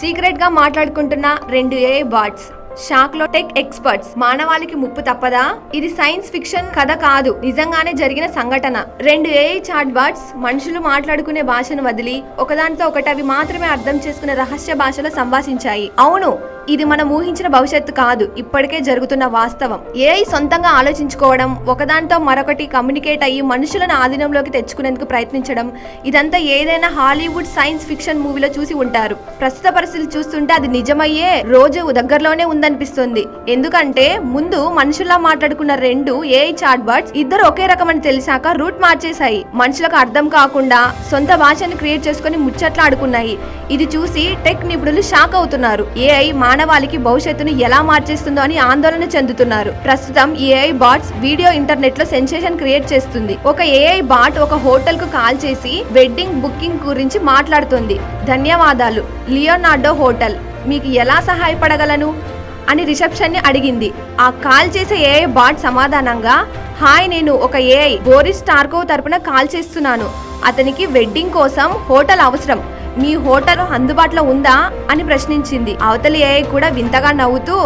సీక్రెట్గా మాట్లాడుకుంటున్న రెండు ఏఐ బాట్స్. షాక్లో టెక్ ఎక్స్పర్ట్స్. మానవాళికి ముప్పు తప్పదా? ఇది సైన్స్ ఫిక్షన్ కథ కాదు. నిజంగానే జరిగిన సంఘటన. రెండు ఏఐ చాట్ బాట్స్ మనుషులు మాట్లాడుకునే భాషను వదిలి ఒకదానితో ఒకటి అవి మాత్రమే అర్థం చేసుకునే రహస్య భాషలో సంభాషించాయి. అవును ఇది మనం ఊహించిన భవిష్యత్తు కాదు ఇప్పటికే జరుగుతున్న వాస్తవం. ఏఐ సొంతంగా ఆలోచించుకోవడం ఒకదానితో మరొకటి కమ్యూనికేట్ అయ్యి మనుషులను ఆధీనంలోకి తెచ్చుకునేందుకు ప్రయత్నించడం ఇదంతా ఏదైనా హాలీవుడ్ సైన్స్ ఫిక్షన్ మూవీలో చూసి ఉంటారు. ప్రస్తుత పరిస్థితులు చూస్తుంటే అది నిజమయ్యే రోజు దగ్గరలోనే ఉందనిపిస్తుంది. ఎందుకంటే ముందు మనుషుల్లా మాట్లాడుకున్న రెండు ఏఐ చాట్ బర్డ్స్ ఇద్దరు ఒకే రకమని తెలిసాక రూట్ మార్చేశాయి. మనుషులకు అర్థం కాకుండా సొంత భాషను క్రియేట్ చేసుకుని ముచ్చట్లాడుకున్నాయి. ఇది చూసి టెక్ నిపుణులు షాక్ అవుతున్నారు. ఏఐ మానవాళికి భవిష్యత్తును ఎలా మార్చేస్తుందో అని ఆందోళన చెందుతున్నారు. ప్రస్తుతం ఏఐ బాట్స్ వీడియో ఇంటర్నెట్లో సెన్సేషన్ క్రియేట్ చేస్తుంది. ఒక ఏఐ బాట్ ఒక హోటల్కు కాల్ చేసి వెడ్డింగ్ బుకింగ్ గురించి మాట్లాడుతుంది. ధన్యవాదాలు. Leonardo hotel. మీకు ఎలా సహాయపడగలను? అని రిసెప్షన్ని అడిగింది. ఆ కాల్ చేసే ఏఐ బాట్ సమాధానంగా హాయ్ నేను ఒక ఏఐ బోరిస్ టార్కో తరపున కాల్ చేస్తున్నాను. అతనికి వెడ్డింగ్ కోసం హోటల్ అవసరం. మీ హోటల్ అందుబాటులో ఉందా అని ప్రశ్నించింది. అవతలి ఏఐ కూడా వింతగా నవ్వుతూ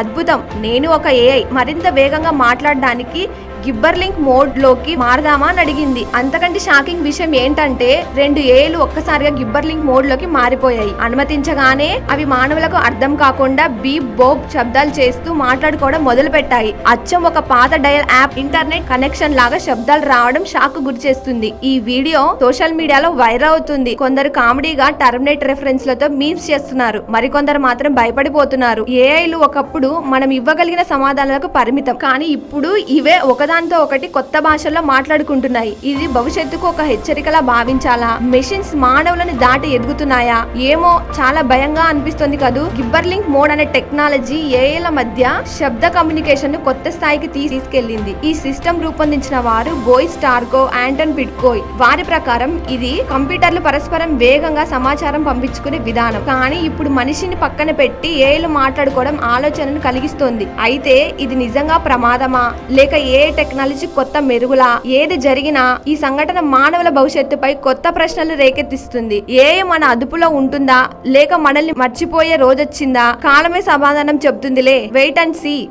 అద్భుతం! నేను ఒక ఏఐ మరింత వేగంగా మాట్లాడడానికి గిబ్బర్ లింక్ మోడ్లోకి మారదామా అని అడిగింది. అంతకంటే షాకింగ్ విషయం ఏంటంటే రెండు ఏలు ఒక్కసారిగా గిబ్బర్ లింక్ మోడ్లోకి మారిపోయాయి. అనుమతించగానే అవి మానవులకు అర్థం కాకుండా బీప్ బోబ్ శబ్దాలు చేస్తూ మాట్లాడుకోవడం మొదలు పెట్టాయి అచ్చం ఒక పాత డయల్ యాప్ ఇంటర్నెట్ కనెక్షన్ లాగా శబ్దాలు రావడం షాక్ గురి చేస్తుంది. ఈ వీడియో సోషల్ మీడియాలో వైరల్ అవుతుంది. కొందరు కామెడీగా టర్మినేట్ రెఫరెన్స్లతో మీమ్స్ చేస్తున్నారు. మరికొందరు మాత్రం భయపడిపోతున్నారు. ఏఐలు ఒకప్పుడు మనం ఇవ్వగలిగిన సమాధానాలకు పరిమితం. కానీ ఇప్పుడు ఇవే ఒకదానితో ఒకటి కొత్త భాషల్లో మాట్లాడుకుంటున్నాయి. ఇది భవిష్యత్తుకు ఒక హెచ్చరికలా భావించాలా? మెషిన్స్ మానవులను దాటి ఎదుగుతున్నాయా? ఏమో చాలా భయంగా అనిపిస్తుంది కదూ? గిబ్బర్లింక్ మోడ్ అనే టెక్నాలజీ ఏఏల మధ్య శబ్ద కమ్యూనికేషన్ను కొత్త స్థాయికి తీసుకెళ్ళింది ఈ సిస్టమ్ రూపొందించిన వారు బోయ్ స్టార్కో ఆంటన్ పిట్కోయ్. వారి ప్రకారం ఇది కంప్యూటర్లు పరస్పరం వేగంగా సమాచారం పంపించుకునే విధానం. కానీ ఇప్పుడు మనిషిని పక్కన పెట్టి ఏఐలు మాట్లాడుకోవడం ఆలోచనను కలిగిస్తోంది. అయితే ఇది నిజంగా ప్రమాదమా? లేక ఏ టెక్నాలజీ కొత్త మెరుగులా? ఏది జరిగినా ఈ సంఘటన మానవుల భవిష్యత్తుపై కొత్త ప్రశ్నలు రేకెత్తిస్తుంది. ఏ మన అదుపులో ఉంటుందా? లేక మనల్ని మర్చిపోయే రోజొచ్చిందా? కాలమే సమాధానం చెప్తుందిలే. Wait and see.